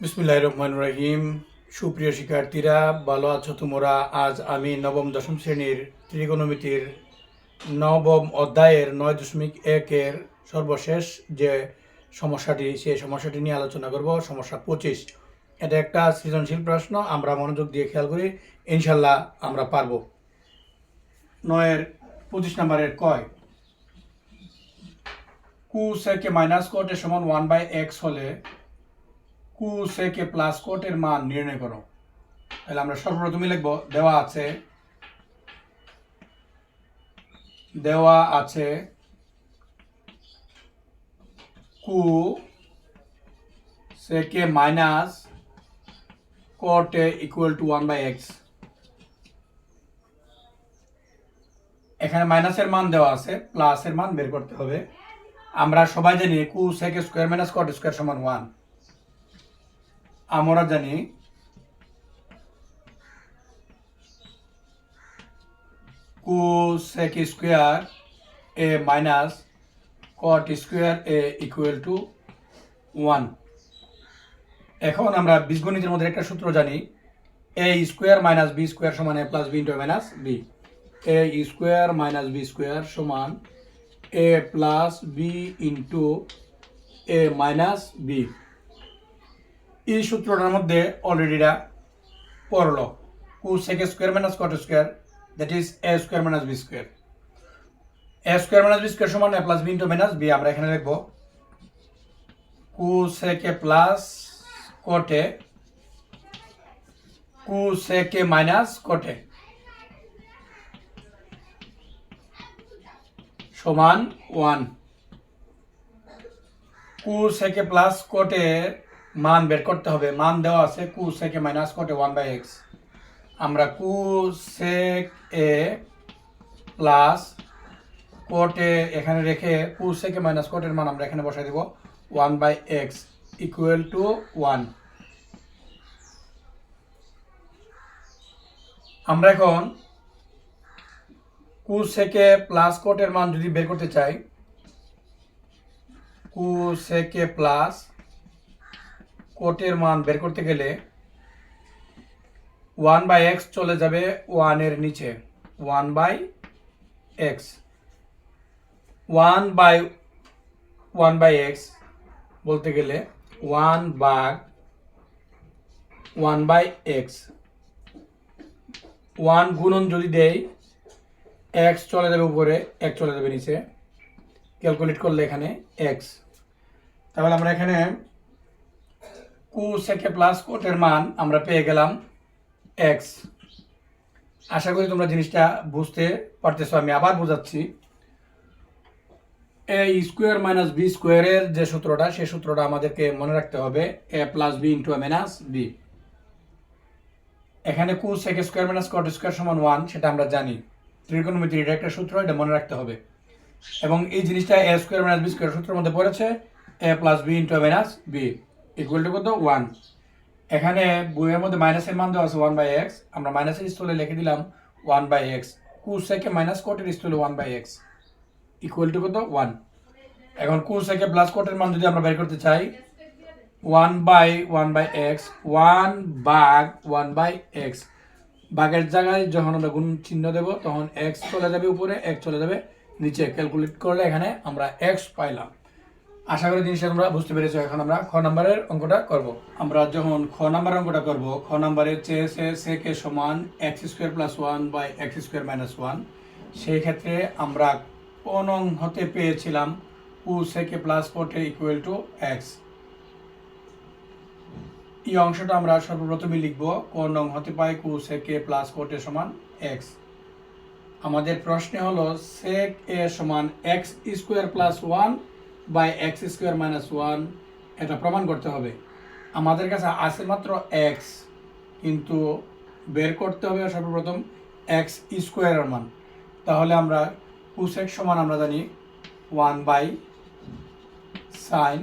বিসমুল্লাহ রহমান রহিম। সুপ্রিয় শিক্ষার্থীরা, ভালো আছো তোমরা? আজ আমি নবম, দশম শ্রেণির ত্রিকোণমিতির নবম অধ্যায়ের নয় দশমিক একের সর্বশেষ যে সমস্যাটি, সেই সমস্যাটি নিয়ে আলোচনা করব, সমস্যা পঁচিশ। এটা একটা সৃজনশীল প্রশ্ন, আমরা মনোযোগ দিয়ে খেয়াল করি ইনশাল্লাহ আমরা পারব। নয়ের পঁচিশ নম্বরের কয়? কু সেকে মাইনাস কোটের সমান ওয়ান বাই এক্স হলে কু সেকে প্লাস কোটের মান নির্ণয় করো। তাহলে আমরা সর্বপ্রথমে লিখব, দেওয়া আছে দেওয়া আছে cosec minus cot A equal to one by x এখানে মাইনাসের মান দেওয়া আছে প্লাসের মান বের করতে হবে। আমরা সবাই জানি cosec square minus cot square সমান ওয়ান আমরা জানি cosec square A minus cot square A equal to one এখন আমরা বীজগণিতের মধ্যে একটা সূত্র জানি A square minus B square সমান A plus B into minus B A square minus B square সমান A plus B into A minus B এই সূত্রটার মধ্যে অলরেডিটা পড়ল। Cosec square minus cot square that is A square minus B square. A square minus B square সমান A plus B into minus B আমরা এখানে লিখব। কু সেকে প্লাস কোটে, কু সেকে মাইনাস কোটে। সমান ওয়ান কু সেকে প্লাস কোটে মান বের করতে হবে। মান দেওয়া আছে cosec minus cot one by x আমরা কু সেক এ প্লাস কোটে এখানে রেখে কু সেকে মাইনাস কোটের মান আমরা এখানে বসাই দেব। One by x equal to one আমরা এখন কু সেকে প্লাস কোটের মান যদি বের করতে চাই, কু সেকে প্লাস কোটের মান বের করতে গেলে ওয়ান বাই এক্স চলে যাবে ওয়ানের নিচে। One by x. One by one by x বলতে গেলে ওয়ান বাগ ওয়ান বাই এক্স। ওয়ান গুণন যদি দেই, এক্স চলে যাবে উপরে এক চলে যাবে নিচে। ক্যালকুলেট করলে এখানে এক্স। তাহলে আমরা এখানে কু সেকে প্লাস কোটের মান আমরা পেয়ে গেলাম এক্স আশা করি তোমরা জিনিসটা বুঝতে পারতেছো, আমি আবার বোঝাচ্ছি। এ স্কোয়ার মাইনাস বি স্কোয়ারের যে সূত্রটা, সেই সূত্রটা আমাদেরকে মনে রাখতে হবে A plus B into minus B এখানে cosec square minus cot square সমান ওয়ান সেটা আমরা জানি। ত্রিকোণমিতির এটা একটা সূত্র, এটা মনে রাখতে হবে। এবং এই জিনিসটা A square minus B square সূত্রের মধ্যে পড়েছে A plus B into minus B equal to কত? ওয়ান এখানে বইয়ের মধ্যে মাইনাসের মান দেওয়া আছে ওয়ান বাই এক্স আমরা মাইনাসের স্থলে লিখে দিলাম one by x cosec minus কোটের স্থলে one by x equal to কত? ওয়ান এখন কু সেকে প্লাস কোটের মান যদি আমরা বের করতে চাই one by one by x one bug one by x বাগের জায়গায় যখন আমরা গুণ চিহ্ন দেবো, তখন এক্স চলে যাবে উপরে, এক চলে যাবে নিচে। ক্যালকুলেট করলে এখানে আমরা এক্স পাইলাম। আশা করি জিনিসটা তোমরা বুঝতে পেরেছ। এখন আমরা খ নাম্বারের অঙ্কটা করব। আমরা যখন খ নাম্বার অঙ্কটা করব, খ নাম্বারের চেয়ে সে সেকে সমান x square plus one by x square minus one সেই ক্ষেত্রে আমরা কোন হতে পেয়েছিলাম two sec plus cot equal to x এই অংশটা আমরা সর্বপ্রথমে লিখব, কোন নং হতে পাই কু সেকে প্লাস কোটে সমান এক্স আমাদের প্রশ্নে হলো সেক এ সমান x square plus one by x square minus one এটা প্রমাণ করতে হবে। আমাদের কাছে আছে মাত্র এক্স কিন্তু বের করতে হবে সর্বপ্রথম এক্স স্কোয়ারের মান। তাহলে আমরা কুসেক সমান আমরা জানি ওয়ান বাই সাইন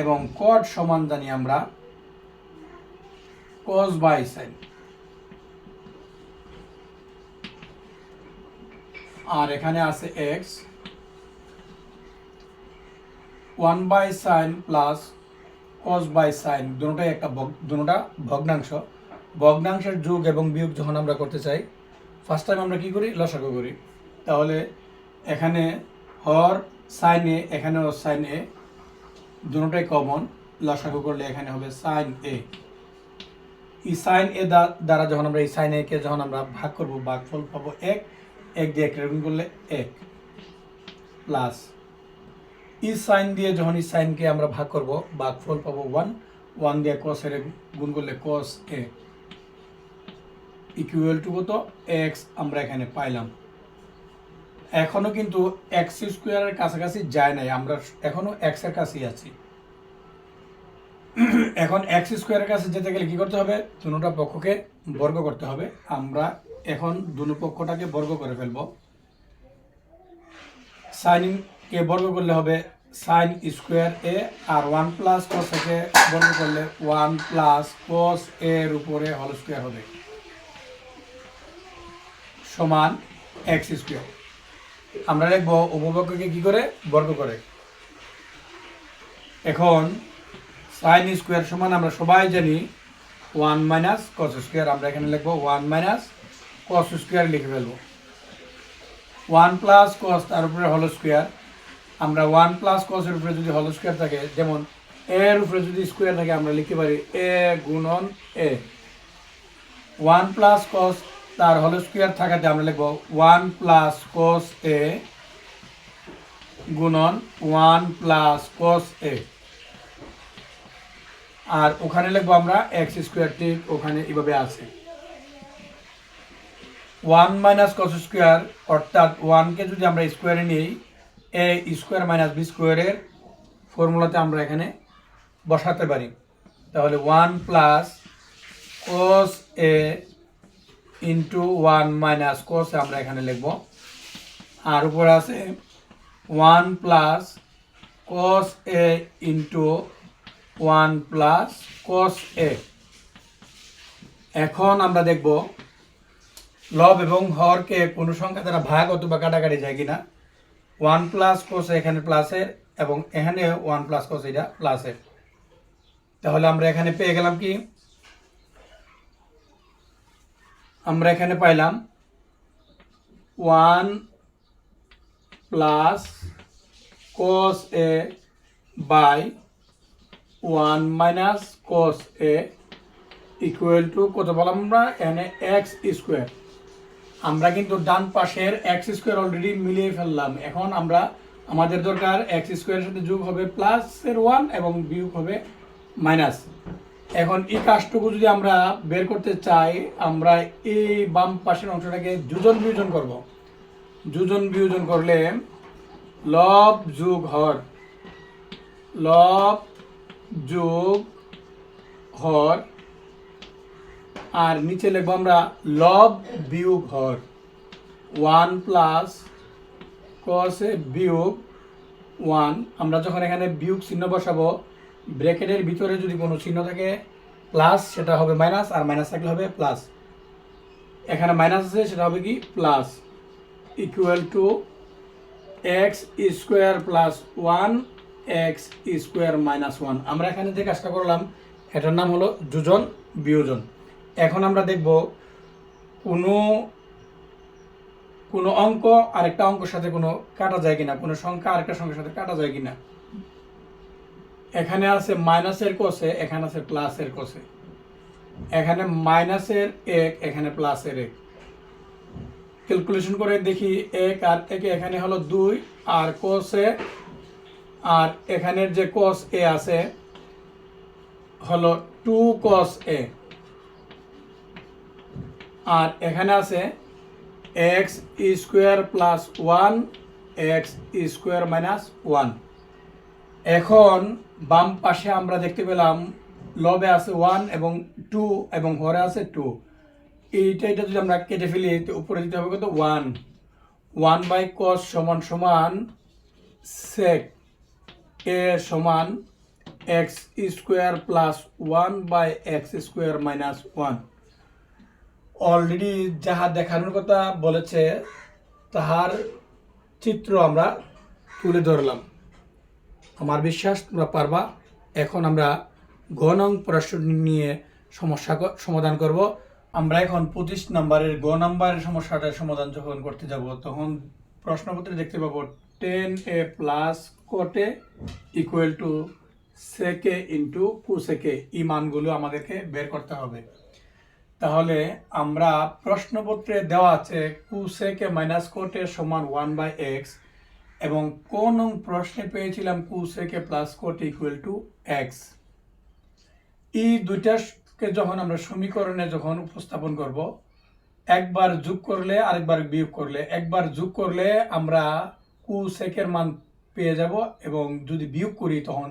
এবং কট সমান জানি আমরা cos বাই সাইন আর এখানে আছে x one by sine plus cos by sine দুটোটাই একটা দুটোটা ভগ্নাংশ। ভগ্নাংশের যোগ এবং বিয়োগ যখন আমরা করতে চাই ফার্স্ট টাইম আমরা কি করি? লসাগু করি। তাহলে এখানে হর সাইন এ এখানেও সাইন এ দুটোটাই কমন লসাগু করলে এখানে হবে সাইন এ এই সাইন এ দ্বারা যখন আমরা এই সাইন এ কে যখন আমরা ভাগ করব, ভাগফল পাবো এক এক দিয়ে এক করলে এক। প্লাস ই সাইন দিয়ে যখন ই সাইনকে আমরা ভাগ করব ভাগফল পাবো ওয়ান ওয়ান দিয়ে কস এর গুণ করলে কস এ ইকুয়াল টু কত? এক্স আমরা এখানে পাইলাম। এখনও কিন্তু এক্স স্কোয়ারের কাছাকাছি যায় নাই, আমরা এখনও এক্সের কাছেই আছি। এখন এক্স স্কোয়ারের কাছে যেতে গেলে কি করতে হবে? দুটা পক্ষকে বর্গ করতে হবে। আমরা এখন দুটো পক্ষটাকে বর্গ করে ফেলব। সাইন কে বর্গ করলে হবে সাইন স্কোয়ার এ আর ওয়ান প্লাস কস একে বর্গ করলে ওয়ান প্লাস কস এর উপরে হল স্কোয়ার হবে। সমান এক্স স্কোয়ার আমরা লিখব উপপক্ষকে কি করে? বর্গ করে। এখন সাইন স্কোয়ার সমান আমরা সবাই জানি ওয়ান মাইনাস কস স্কোয়ার আমরা এখানে লিখব ওয়ান মাইনাস কস স্কোয়ার লিখে ফেলব। ওয়ান প্লাস কস তার উপরে হল স্কোয়ার আমরা ওয়ান প্লাস কসের উপরে যদি হল স্কোয়ার থাকে, যেমন এর উপরে যদি স্কোয়ার থাকে, আমরা লিখতে পারি এ গুণন এ ওয়ান প্লাস কস তার হল স্কোয়ার থাকাতে আমরা লিখব ওয়ান প্লাস কস এ গুণন ওয়ান প্লাস কস এ আর ওখানে লিখব আমরা এক্স স্কোয়ার, ঠিক ওখানে এভাবে আছে। ওয়ান মাইনাস কস স্কোয়ার, অর্থাৎ ওয়ানকে যদি আমরা স্কোয়ারে নিই এ স্কোয়ার মাইনাস বি স্কোয়ারের ফর্মুলাতে আমরা এখানে বসাতে পারি। তাহলে one plus cos A into one minus cos আমরা এখানে লিখব। আর উপরে আছে one plus cos A into one plus cos A এখন আমরা দেখব, লব এবং হরকে কোনো সংখ্যা দ্বারা ভাগ অথবা কাটাকাটি যায় কিনা। ওয়ান প্লাস কোস এখানে প্লাসের এবং এখানে ওয়ান প্লাস কোস এটা প্লাসের তাহলে আমরা এখানে পেয়ে গেলাম কি? আমরা এখানে পাইলাম one plus cos A by one minus cos A equal to কত বললাম আমরা? এখানে এক্স স্কোয়ার আমরা কিন্তু ডান পাশের এক্স স্কোয়ার অলরেডি মিলিয়ে ফেললাম। এখন আমরা আমাদের দরকার এক্স স্কোয়ারের সাথে যোগ হবে প্লাসের ওয়ান এবং বিয়োগ হবে মাইনাস এখন এই কাজটুকু যদি আমরা বের করতে চাই, আমরা এই বাম পাশের অংশটাকে যোজন বিয়োজন করব। যোজন বিয়োজন করলে লব যোগ হর। লব যোগ হর আর নিচে লিখব আমরা লব বিয়োগ হর। ওয়ান প্লাস কসে বিয়োগ ওয়ান। আমরা যখন এখানে বিয়োগ চিহ্ন বসাবো, ব্র্যাকেটের ভিতরে যদি কোনো চিহ্ন থাকে, প্লাস সেটা হবে মাইনাস আর মাইনাস থাকলে হবে প্লাস। এখানে মাইনাস আছে, সেটা হবে কি? Plus. Equal to x square plus one x square minus one আমরা এখানে যে কাজটা করলাম, এটার নাম হলো যোজন বিয়োজন। এখন আমরা দেখব কোনো কোনো অঙ্ক আরেকটা অঙ্কের সাথে কোনো কাটা যায় কিনা, কোনো সংখ্যা আরেকটা সংখ্যার সাথে কাটা যায় কিনা। এখানে আছে মাইনাসের কোষে এখানে আছে প্লাসের কোষে এখানে মাইনাসের এক, এখানে প্লাসের এক। ক্যালকুলেশন করে দেখি এক আর একে এখানে হলো দুই, আর কোষে আর এখানের যে কস এ আছে, হলো টু কস এ। আর এখানে আছে x square plus one, x square minus one. এখন বাম পাশে আমরা দেখতে পেলাম লবে আছে ওয়ান এবং টু এবং হরে আছে টু। এইটা এটা যদি আমরা কেটে ফেলি, তো উপরে দিতে হবে কত? ওয়ান। ওয়ান বাই কস সমান সমান সেক এ সমান x square plus one by x square minus one. Already যাহা দেখানোর কথা বলেছে, তাহার চিত্র আমরা তুলে ধরলাম। আমার বিশ্বাস, তোমরা পারবা। এখন আমরা গ নং প্রশ্ন নিয়ে সমস্যা সমাধান করব। আমরা এখন পঁচিশ নম্বরের গ নম্বরের সমস্যাটার সমাধান যখন করতে যাব, তখন প্রশ্নপত্রে দেখতে পাবো tan A plus cot A equal to sec A into cosec A এই মানগুলো আমাদেরকে বের করতে হবে। তাহলে আমরা প্রশ্নপত্রে দেওয়া আছে কুসেকে মাইনাস কোটে সমান ওয়ান বাই এক্স এবং কোন প্রশ্নে পেয়েছিলাম cosec A plus cot equal to x. এই দুইটাকে যখন আমরা সমীকরণে যখন উপস্থাপন করব, একবার যোগ করলে আরেকবার বিয়োগ করলে, একবার যোগ করলে আমরা কুসেকের মান পেয়ে যাব এবং যদি বিয়োগ করি তখন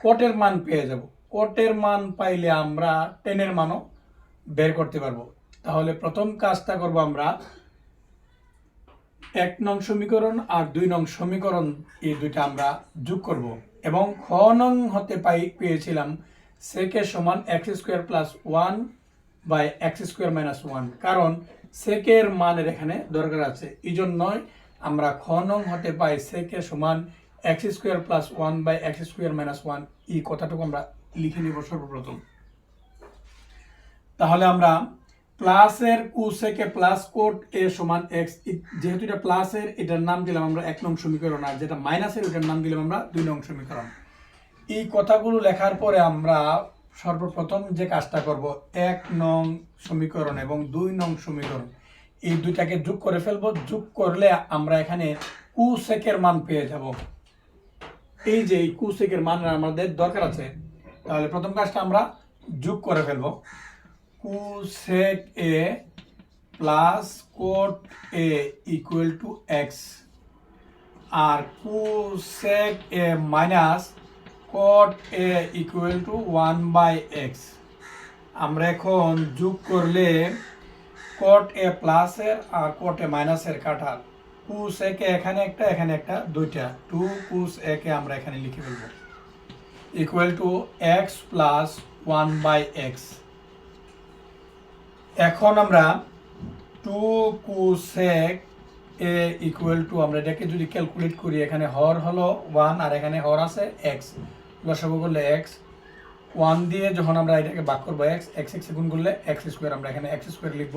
কোটের মান পেয়ে যাব। কোটের মান পাইলে আমরা টেনের মানও বের করতে পারব। তাহলে প্রথম কাজটা করব আমরা এক নং সমীকরণ আর দুই নং সমীকরণ এই দুইটা আমরা যোগ করব এবং খ নং হতে পাই পেয়েছিলাম সেকে সমান x square plus one by x square minus one কারণ সেকের মানের এখানে দরকার আছে। এই জন্যই আমরা খ নং হতে পাই সেকে সমান x square plus one by x square minus one এই কথাটুকু আমরা লিখে নিব সর্বপ্রথম। তাহলে আমরা প্লাসের কুসেকে প্লাস কোট এ সমান এক্স যেহেতু এটা প্লাসের, এটার নাম দিলাম আমরা এক নং সমীকরণ, আর যেটা মাইনাসের, ওটার নাম দিলাম আমরা দুই নং সমীকরণ। এই কথাগুলো লেখার পরে আমরা সর্বপ্রথম যে কাজটা করব, এক নং সমীকরণ এবং দুই নং সমীকরণ, এই দুইটাকে যোগ করে ফেলব। যোগ করলে আমরা এখানে কুসেকের মান পেয়ে যাব। এই যে এই কুসেকের মান আমাদের দরকার আছে, তাহলে প্রথম কাজটা আমরা যোগ করে ফেলব। Cosec A plus cot A equal to x R cosec A minus cot A equal to one by x আমরা এখন যোগ করলে কোট এ প্লাসের আর কোট এ মাইনাসের কাটার কুস একে এখানে একটা এখানে একটা, দুইটা। টু কুস একে আমরা এখানে লিখে ফেলব। Equal to x plus one by x এখন আমরা two cosec A equal to আমরা এটাকে যদি ক্যালকুলেট করি, এখানে হর হলো ওয়ান আর এখানে হর আছে এক্স লসাগু করলে এক্স ওয়ান দিয়ে যখন আমরা এটাকে ভাগ করব এক্স এক্স এক্স গুণ করলে এক্স স্কোয়ার আমরা এখানে এক্স স্কোয়ার লিখব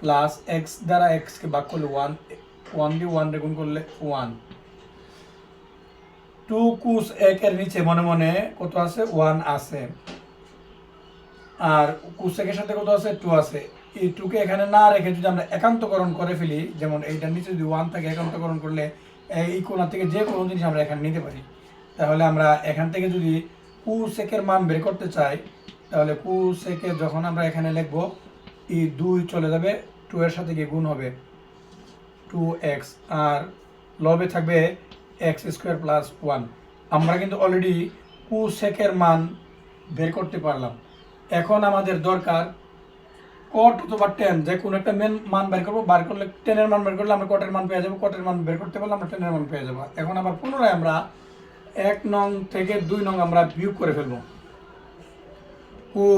প্লাস এক্স দ্বারা এক্সকে ভাগ করলে ওয়ান ওয়ান দিয়ে ওয়ান গুণ করলে ওয়ান টু কুস একের নিচে মনে মনে কত আছে? ওয়ান আছে। আর কুসেকের সাথে কত আছে? টু আছে। এই টুকে এখানে না রেখে যদি আমরা একান্তকরণ করে ফেলি, যেমন এইটার নিচে যদি ওয়ান থাকে, একান্তকরণ করলে এই কোণা থেকে যে কোনো জিনিস আমরা এখানে নিতে পারি। তাহলে আমরা এখান থেকে যদি কুসেকের মান বের করতে চাই, তাহলে কুসেকে যখন আমরা এখানে লিখব ই দুই চলে যাবে টু এর সাথে গিয়ে গুণ হবে টু এক্স আর লবে থাকবে এক্স স্কোয়ার প্লাস ওয়ান আমরা কিন্তু অলরেডি কু কুসেকের মান বের করতে পারলাম। এখন আমাদের দরকার কট অথবা টেন যে কোনো একটা মেন মান বের করব, বার করলে টেনের মান বের করলে আমরা কটের মান পেয়ে যাব কটের মান বের করতে পারলে আমরা টেনের মান পেয়ে যাব। এখন আবার পুনরায় আমরা এক নং থেকে দুই নং আমরা বিয়োগ করে ফেলব।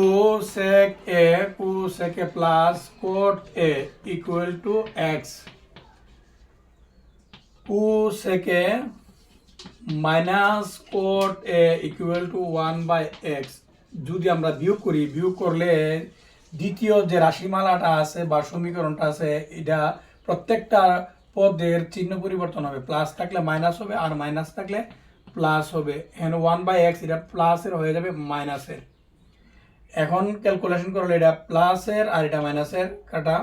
Cosec A cosec A plus cot A equal to x cosec minus cot A equal to one by x যদি আমরা বিয়োগ করি, বিয়োগ করলে দ্বিতীয় যে রাশিমালাটা আছে বা সমীকরণটা আছে, এটা প্রত্যেকটা পদের চিহ্ন পরিবর্তন হবে। প্লাস থাকলে মাইনাস হবে আর মাইনাস থাকলে প্লাস হবে। এখানে ওয়ান বাই এক্স এটা প্লাসের হয়ে যাবে মাইনাসের এখন ক্যালকুলেশন করলে এটা প্লাসের আর এটা মাইনাসের কাটা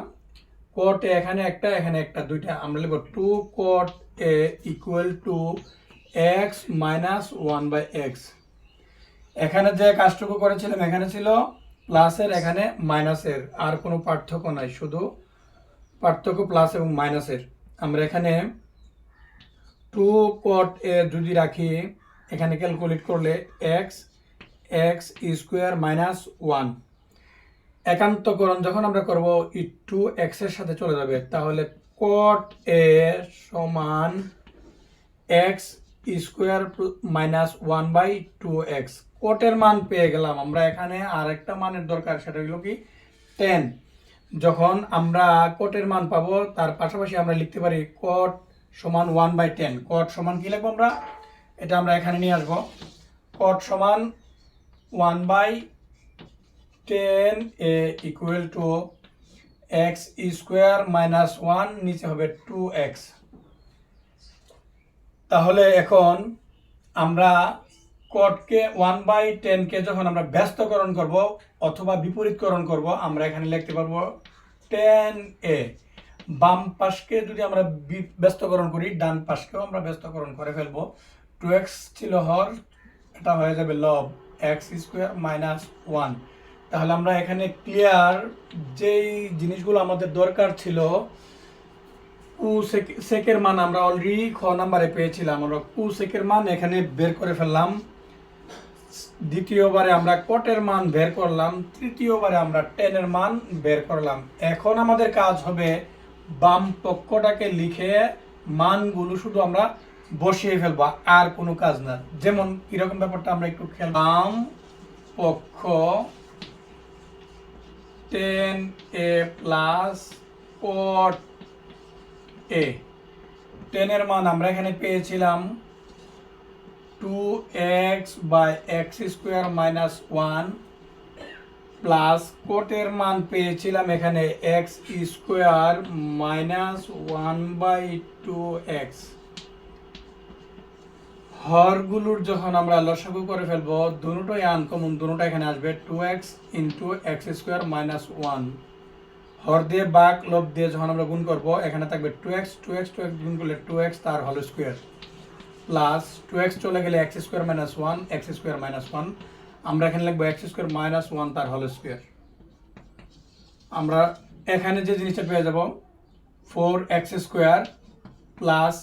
কোট এখানে একটা এখানে একটা, দুইটা। আমরা লিখব two cot A equal to x minus one by x এখানে যে কাজটুকু করেছিলাম, এখানে ছিল প্লাসের, এখানে মাইনাসের। আর কোনো পার্থক্য নাই, শুধু পার্থক্য প্লাস এবং মাইনাসের। আমরা এখানে টু কট এ যদি রাখি, এখানে ক্যালকুলেট করলে x x square minus one একান্তকরণ যখন আমরা করব ই টু এক্সের সাথে চলে যাবে। তাহলে কট এ সমান x square minus one by two x কোটের মান পেয়ে গেলাম। আমরা এখানে আরেকটা মানের দরকার, সেটা হলো কি? টেন যখন আমরা কোটের মান পাবো, তার পাশাপাশি আমরা লিখতে পারি কোট সমান ওয়ান বাই টেন কোট সমান কী লিখব আমরা? এটা আমরা এখানে নিয়ে আসব। কোট সমান one by tan A equal to x square minus one নিচে হবে টু এক্স তাহলে এখন আমরা কটকে ওয়ান বাই টেনকে যখন আমরা ব্যস্তকরণ করব অথবা বিপরীতকরণ করব, আমরা এখানে লিখতে পারব টেন এ বাম পাশকে যদি আমরা ব্যস্তকরণ করি, ডান পাশকেও আমরা ব্যস্তকরণ করে ফেলব। টু এক্স ছিল হর এটা হয়ে যাবে লব এক্স স্কোয়ার মাইনাস ওয়ান তাহলে আমরা এখানে ক্লিয়ার যেই জিনিসগুলো আমাদের দরকার ছিল, কু সেক- সেকের মান আমরা অলরেডি খ নাম্বারে পেয়েছিলাম। আমরা কু সেকের মান এখানে বের করে ফেললাম। দ্বিতীয়বারে আমরা কটের মান বের করলাম, তৃতীয়বারে আমরা টেনের মান বের করলাম। এখন আমাদের কাজ হবে বাম পক্ষটাকে লিখে মানগুলো শুধু আমরা বসিয়ে ফেলব, আর কোনো কাজ না। যেমন এরকম ব্যাপারটা আমরা একটু খেয়াল বাম পক্ষ টেন এ প্লাস কট এ। টেনের মান আমরা এখানে পেয়েছিলাম two x by x square minus one plus কোটের মান পেয়েছিলাম এখানে x square minus one by two x হরগুলোর যখন আমরা লসাগু করে ফেলব, দুটোই আনকমন দুটোটা এখানে আসবে two x into x square minus one হর দিয়ে বাঘ লোভ দিয়ে যখন আমরা গুণ করব, এখানে থাকবে two x two x two x গুণ করলে টু এক্স তার হল স্কোয়ার প্লাস টু এক্স চলে গেলে x square minus one x square minus one আমরা এখানে লিখব এক্স স্কোয়ার মাইনাস ওয়ান তার হল স্কোয়ার আমরা এখানে যে জিনিসটা পেয়ে যাব four x square plus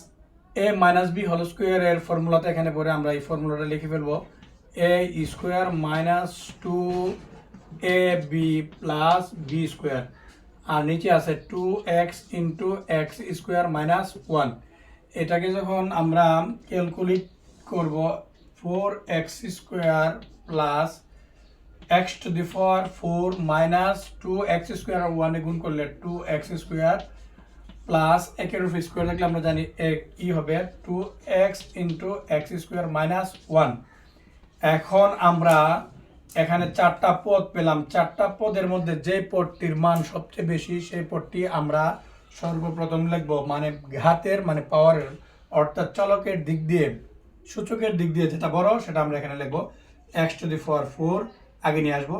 A minus B হল স্কোয়ার এর ফর্মুলাতে এখানে পরে আমরা এই ফর্মুলাটা লিখে ফেলব। A square minus two A B plus B square আর নিচে আছে two x into x square minus one এটাকে যখন আমরা ক্যালকুলেট করব four x square plus x to the four four minus two x square ওয়ানে গুণ করলে টু এক্স স্কোয়ার প্লাস একের উপর স্কোয়ার থাকলে আমরা জানি ই হবে? Two x into x square minus one এখন আমরা এখানে চারটা পদ পেলাম। চারটা পদের মধ্যে যে পদটির মান সবচেয়ে বেশি, সেই পদটি আমরা সর্বপ্রথম লিখব মানে ঘাতের মানে পাওয়ারের, অর্থাৎ চলকের দিক দিয়ে, সূচকের দিক দিয়ে যেটা বড় সেটা আমরা এখানে লিখব x to the four four আগে নিয়ে আসব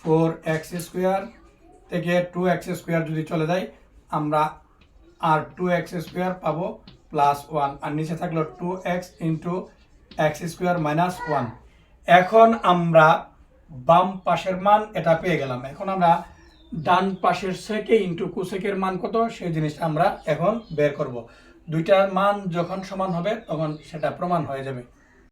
ফোর এক্স স্কোয়ার থেকে টু এক্স স্কোয়ার যদি চলে যায়, আমরা আর টু এক্স স্কোয়ার পাবো প্লাস ওয়ান আর নিচে থাকল two x into x square minus one এখন আমরা বাম পাশের মান এটা পেয়ে গেলাম। এখন আমরা ডান পাশের সেকে ইন্টু কুসেকের মান কত? সেই জিনিসটা আমরা এখন বের করব। দুইটার মান যখন সমান হবে, তখন সেটা প্রমাণ হয়ে যাবে।